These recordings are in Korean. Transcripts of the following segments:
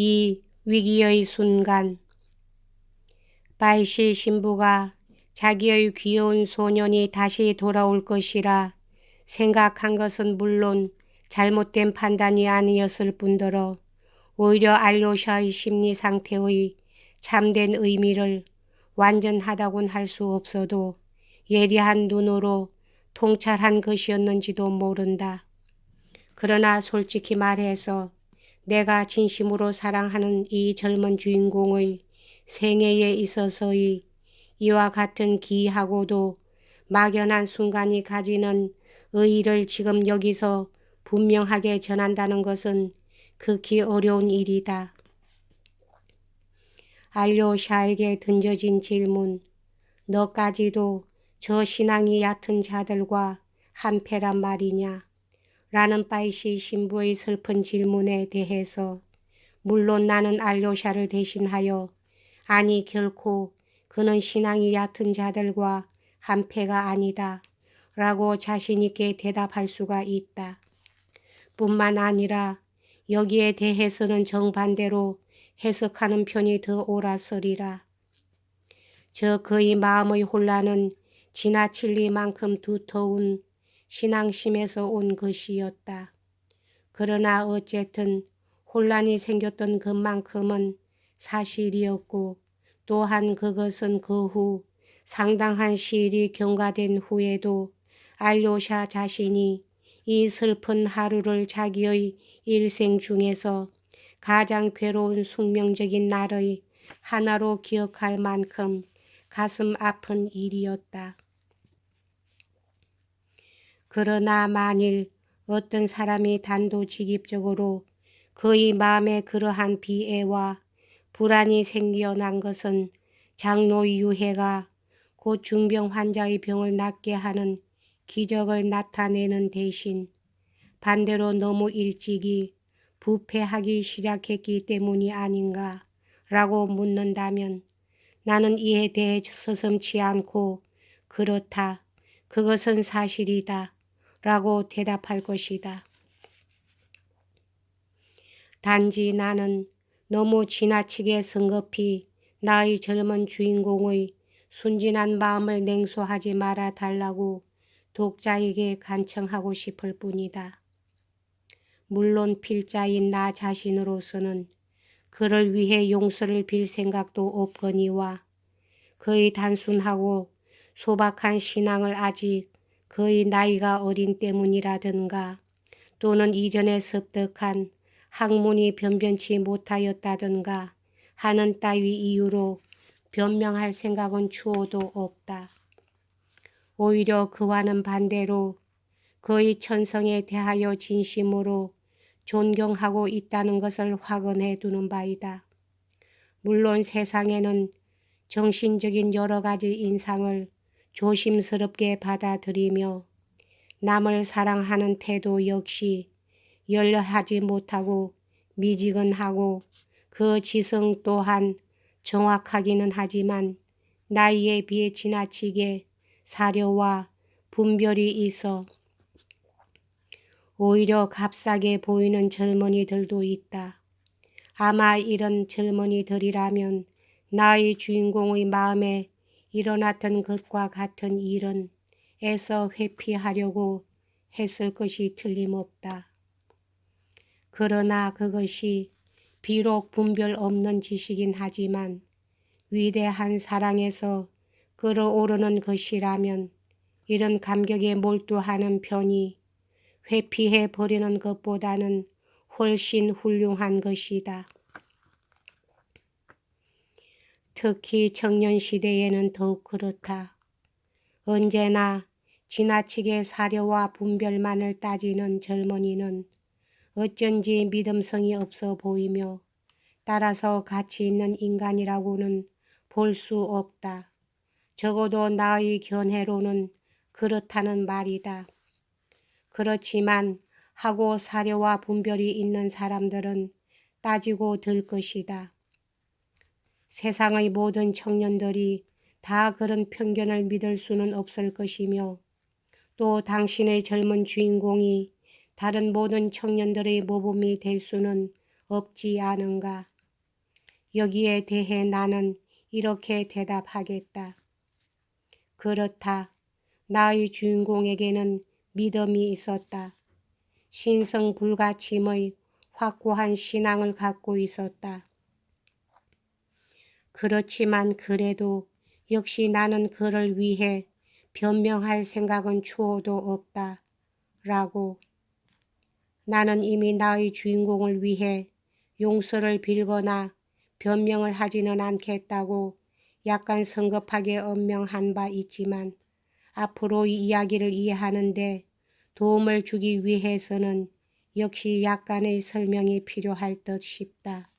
이 위기의 순간 바이시 신부가 자기의 귀여운 소년이 다시 돌아올 것이라 생각한 것은 물론 잘못된 판단이 아니었을 뿐더러 오히려 알료샤의 심리 상태의 참된 의미를 완전하다곤 할 수 없어도 예리한 눈으로 통찰한 것이었는지도 모른다. 그러나 솔직히 말해서 내가 진심으로 사랑하는 이 젊은 주인공의 생애에 있어서의 이와 같은 기이하고도 막연한 순간이 가지는 의의를 지금 여기서 분명하게 전한다는 것은 극히 어려운 일이다. 알료샤에게 던져진 질문. 너까지도 저 신앙이 얕은 자들과 한패란 말이냐? 라는 바이시 신부의 슬픈 질문에 대해서 물론 나는 알료샤를 대신하여 아니 결코 그는 신앙이 얕은 자들과 한패가 아니다. 라고 자신있게 대답할 수가 있다. 뿐만 아니라 여기에 대해서는 정반대로 해석하는 편이 더 옳았으리라. 저 그의 마음의 혼란은 지나칠 리만큼 두터운 신앙심에서 온 것이었다. 그러나 어쨌든 혼란이 생겼던 것만큼은 사실이었고 또한 그것은 그 후 상당한 시일이 경과된 후에도 알료샤 자신이 이 슬픈 하루를 자기의 일생 중에서 가장 괴로운 숙명적인 날의 하나로 기억할 만큼 가슴 아픈 일이었다. 그러나 만일 어떤 사람이 단도직입적으로 그의 마음에 그러한 비애와 불안이 생겨난 것은 장로 유해가 곧 중병 환자의 병을 낫게 하는 기적을 나타내는 대신 반대로 너무 일찍이 부패하기 시작했기 때문이 아닌가 라고 묻는다면 나는 이에 대해 서슴치 않고 그렇다. 그것은 사실이다. 라고 대답할 것이다. 단지 나는 너무 지나치게 성급히 나의 젊은 주인공의 순진한 마음을 냉소하지 말아 달라고 독자에게 간청하고 싶을 뿐이다. 물론 필자인 나 자신으로서는 그를 위해 용서를 빌 생각도 없거니와 그의 단순하고 소박한 신앙을 아직 그의 나이가 어린 때문이라든가 또는 이전에 습득한 학문이 변변치 못하였다든가 하는 따위 이유로 변명할 생각은 추호도 없다. 오히려 그와는 반대로 그의 천성에 대하여 진심으로 존경하고 있다는 것을 확언해 두는 바이다. 물론 세상에는 정신적인 여러 가지 인상을 조심스럽게 받아들이며 남을 사랑하는 태도 역시 열려하지 못하고 미지근하고 그 지성 또한 정확하기는 하지만 나이에 비해 지나치게 사려와 분별이 있어 오히려 값싸게 보이는 젊은이들도 있다. 아마 이런 젊은이들이라면 나의 주인공의 마음에 일어났던 것과 같은 일은 애써 회피하려고 했을 것이 틀림없다. 그러나 그것이 비록 분별 없는 지식인 하지만 위대한 사랑에서 끌어오르는 것이라면 이런 감격에 몰두하는 편이 회피해 버리는 것보다는 훨씬 훌륭한 것이다. 특히 청년 시대에는 더욱 그렇다. 언제나 지나치게 사려와 분별만을 따지는 젊은이는 어쩐지 믿음성이 없어 보이며 따라서 가치 있는 인간이라고는 볼 수 없다. 적어도 나의 견해로는 그렇다는 말이다. 그렇지만 하고 사려와 분별이 있는 사람들은 따지고 들 것이다. 세상의 모든 청년들이 다 그런 편견을 믿을 수는 없을 것이며 또 당신의 젊은 주인공이 다른 모든 청년들의 모범이 될 수는 없지 않은가? 여기에 대해 나는 이렇게 대답하겠다. 그렇다. 나의 주인공에게는 믿음이 있었다. 신성불가침의 확고한 신앙을 갖고 있었다. 그렇지만 그래도 역시 나는 그를 위해 변명할 생각은 추호도 없다. 라고. 나는 이미 나의 주인공을 위해 용서를 빌거나 변명을 하지는 않겠다고 약간 성급하게 언명한 바 있지만 앞으로 이 이야기를 이해하는데 도움을 주기 위해서는 역시 약간의 설명이 필요할 듯 싶다.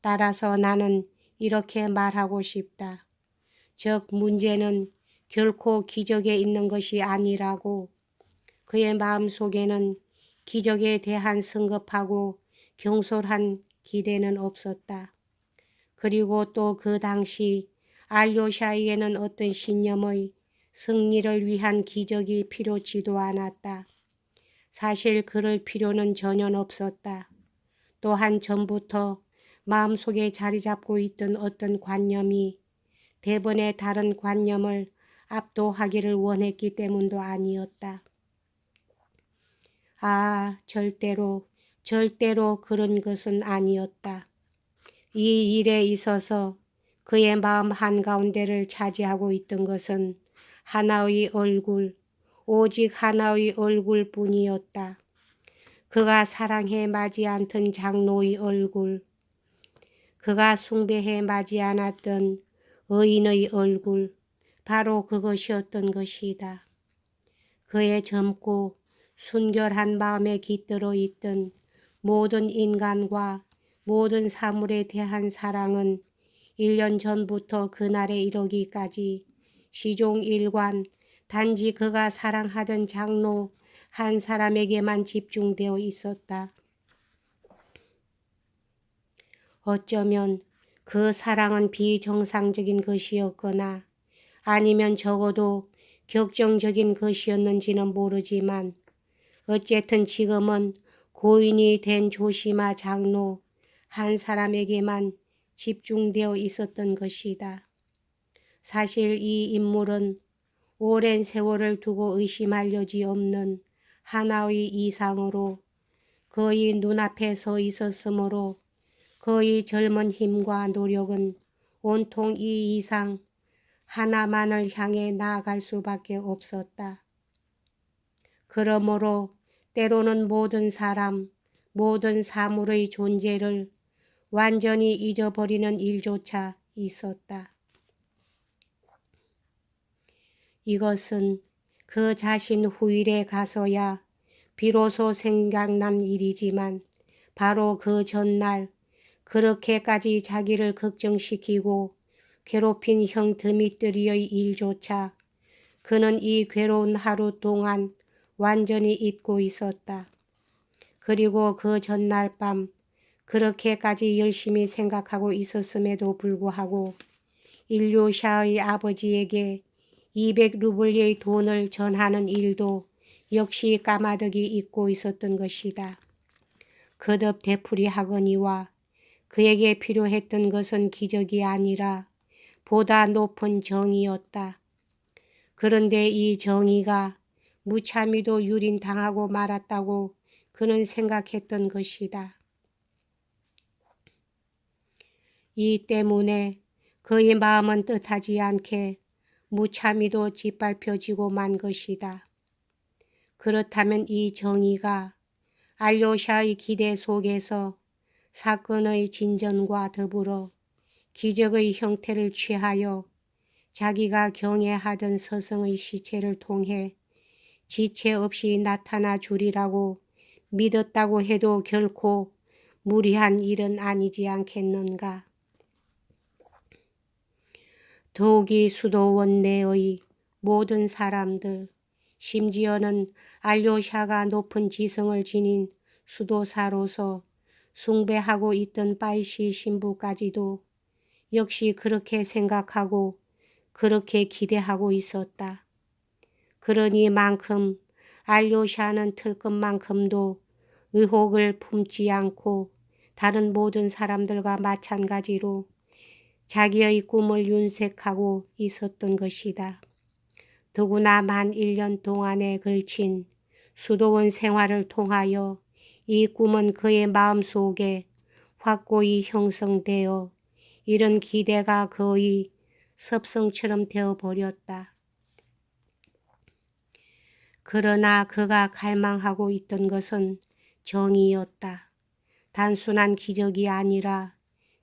따라서 나는 이렇게 말하고 싶다. 즉 문제는 결코 기적에 있는 것이 아니라고 그의 마음속에는 기적에 대한 성급하고 경솔한 기대는 없었다. 그리고 또 그 당시 알료샤에게는 어떤 신념의 승리를 위한 기적이 필요치도 않았다. 사실 그럴 필요는 전혀 없었다. 또한 전부터 마음속에 자리 잡고 있던 어떤 관념이 대번의 다른 관념을 압도하기를 원했기 때문도 아니었다. 아, 절대로, 절대로 그런 것은 아니었다. 이 일에 있어서 그의 마음 한가운데를 차지하고 있던 것은 하나의 얼굴, 오직 하나의 얼굴 뿐이었다. 그가 사랑해 마지 않던 장로의 얼굴, 그가 숭배해 마지 않았던 의인의 얼굴, 바로 그것이었던 것이다. 그의 젊고 순결한 마음에 깃들어 있던 모든 인간과 모든 사물에 대한 사랑은 1년 전부터 그날에 이르기까지 시종 일관 단지 그가 사랑하던 장로 한 사람에게만 집중되어 있었다. 어쩌면 그 사랑은 비정상적인 것이었거나 아니면 적어도 격정적인 것이었는지는 모르지만 어쨌든 지금은 고인이 된 조시마 장로 한 사람에게만 집중되어 있었던 것이다. 사실 이 인물은 오랜 세월을 두고 의심할 여지 없는 하나의 이상으로 거의 눈앞에 서 있었으므로 그의 젊은 힘과 노력은 온통 이 이상 하나만을 향해 나아갈 수밖에 없었다. 그러므로 때로는 모든 사람, 모든 사물의 존재를 완전히 잊어버리는 일조차 있었다. 이것은 그 자신 후일에 가서야 비로소 생각난 일이지만 바로 그 전날 그렇게까지 자기를 걱정시키고 괴롭힌 형 드미트리의 일조차 그는 이 괴로운 하루 동안 완전히 잊고 있었다. 그리고 그 전날 밤 그렇게까지 열심히 생각하고 있었음에도 불구하고 일료샤의 아버지에게 200루블리의 돈을 전하는 일도 역시 까마득이 잊고 있었던 것이다. 거듭 되풀이 하거니와 그에게 필요했던 것은 기적이 아니라 보다 높은 정의였다. 그런데 이 정의가 무참히도 유린당하고 말았다고 그는 생각했던 것이다. 이 때문에 그의 마음은 뜻하지 않게 무참히도 짓밟혀지고 만 것이다. 그렇다면 이 정의가 알료샤의 기대 속에서 사건의 진전과 더불어 기적의 형태를 취하여 자기가 경애하던 서성의 시체를 통해 지체 없이 나타나 주리라고 믿었다고 해도 결코 무리한 일은 아니지 않겠는가. 더욱이 수도원 내의 모든 사람들, 심지어는 알료샤가 높은 지성을 지닌 수도사로서 숭배하고 있던 바이시 신부까지도 역시 그렇게 생각하고 그렇게 기대하고 있었다. 그러니만큼 알료샤는 틀끝만큼도 의혹을 품지 않고 다른 모든 사람들과 마찬가지로 자기의 꿈을 윤색하고 있었던 것이다. 더구나 만 1년 동안에 걸친 수도원 생활을 통하여 이 꿈은 그의 마음속에 확고히 형성되어 이런 기대가 거의 섭성처럼 되어버렸다. 그러나 그가 갈망하고 있던 것은 정의였다. 단순한 기적이 아니라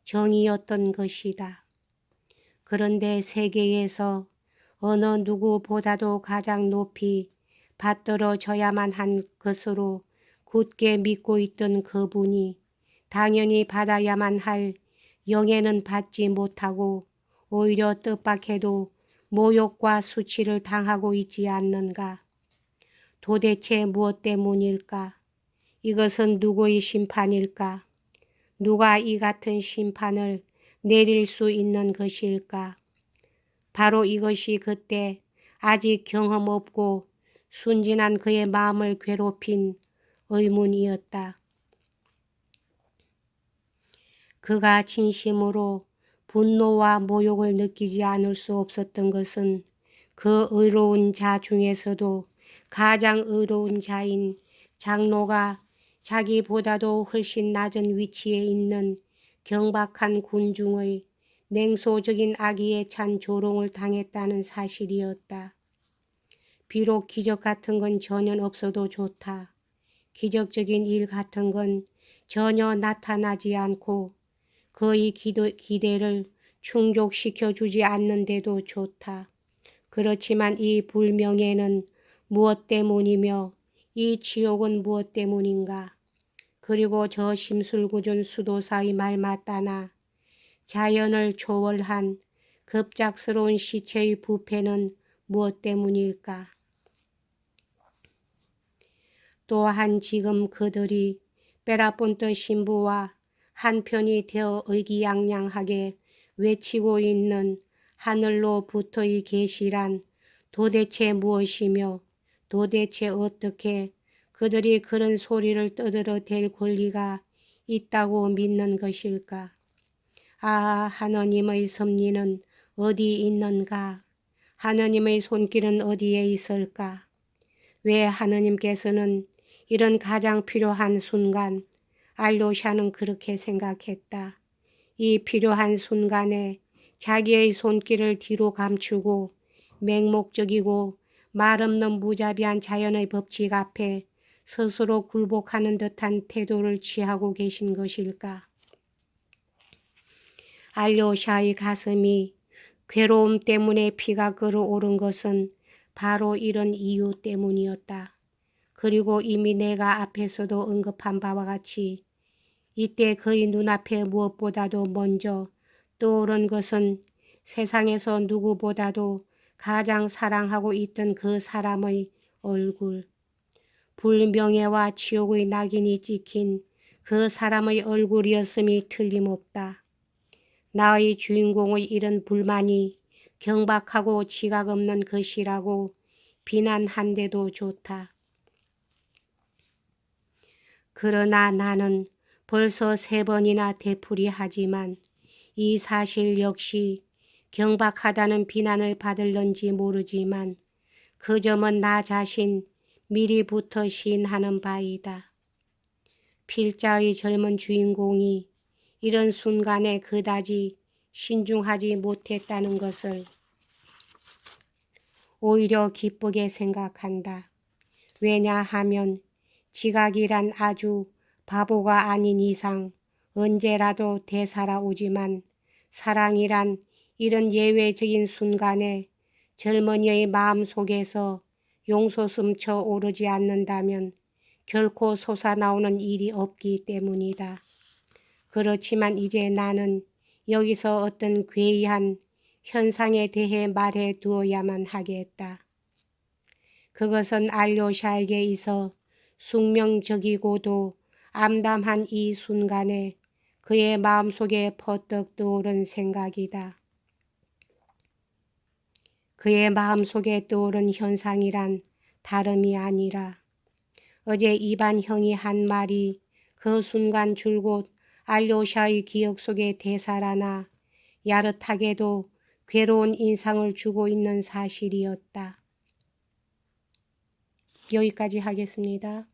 정의였던 것이다. 그런데 세계에서 어느 누구보다도 가장 높이 받들어져야만 한 것으로 굳게 믿고 있던 그분이 당연히 받아야만 할 영예는 받지 못하고 오히려 뜻밖에도 모욕과 수치를 당하고 있지 않는가. 도대체 무엇 때문일까? 이것은 누구의 심판일까? 누가 이 같은 심판을 내릴 수 있는 것일까? 바로 이것이 그때 아직 경험 없고 순진한 그의 마음을 괴롭힌 의문이었다. 그가 진심으로 분노와 모욕을 느끼지 않을 수 없었던 것은 그 의로운 자 중에서도 가장 의로운 자인 장로가 자기보다도 훨씬 낮은 위치에 있는 경박한 군중의 냉소적인 악의에 찬 조롱을 당했다는 사실이었다. 비록 기적 같은 건 전혀 없어도 좋다. 기적적인 일 같은 건 전혀 나타나지 않고 그의 기도, 기대를 충족시켜 주지 않는데도 좋다. 그렇지만 이 불명예는 무엇 때문이며 이 지옥은 무엇 때문인가? 그리고 저 심술궂은 수도사의 말 맞다나 자연을 초월한 급작스러운 시체의 부패는 무엇 때문일까? 또한 지금 그들이 베라폰트 신부와 한편이 되어 의기양양하게 외치고 있는 하늘로부터의 계시란 도대체 무엇이며 도대체 어떻게 그들이 그런 소리를 떠들어 댈 권리가 있다고 믿는 것일까? 아, 하느님의 섭리는 어디 있는가? 하느님의 손길은 어디에 있을까? 왜 하느님께서는 이런 가장 필요한 순간 알로샤는 그렇게 생각했다. 이 필요한 순간에 자기의 손길을 뒤로 감추고 맹목적이고 말없는 무자비한 자연의 법칙 앞에 스스로 굴복하는 듯한 태도를 취하고 계신 것일까? 알료샤의 가슴이 괴로움 때문에 피가 끓어오른 것은 바로 이런 이유 때문이었다. 그리고 이미 내가 앞에서도 언급한 바와 같이 이때 그의 눈앞에 무엇보다도 먼저 떠오른 것은 세상에서 누구보다도 가장 사랑하고 있던 그 사람의 얼굴. 불명예와 지옥의 낙인이 찍힌 그 사람의 얼굴이었음이 틀림없다. 나의 주인공의 이런 불만이 경박하고 지각 없는 것이라고 비난한데도 좋다. 그러나 나는 벌써 세 번이나 되풀이하지만 이 사실 역시 경박하다는 비난을 받을런지 모르지만 그 점은 나 자신 미리부터 시인하는 바이다. 필자의 젊은 주인공이 이런 순간에 그다지 신중하지 못했다는 것을 오히려 기쁘게 생각한다. 왜냐하면 지각이란 아주 바보가 아닌 이상 언제라도 되살아오지만 사랑이란 이런 예외적인 순간에 젊은이의 마음 속에서 용솟음쳐 오르지 않는다면 결코 솟아나오는 일이 없기 때문이다. 그렇지만 이제 나는 여기서 어떤 괴이한 현상에 대해 말해 두어야만 하겠다. 그것은 알료샤에게 있어 숙명적이고도 암담한 이 순간에 그의 마음속에 퍼뜩 떠오른 생각이다. 그의 마음속에 떠오른 현상이란 다름이 아니라 어제 이반 형이 한 말이 그 순간 줄곧 알료샤의 기억 속의 대사라나 야릇하게도 괴로운 인상을 주고 있는 사실이었다. 여기까지 하겠습니다.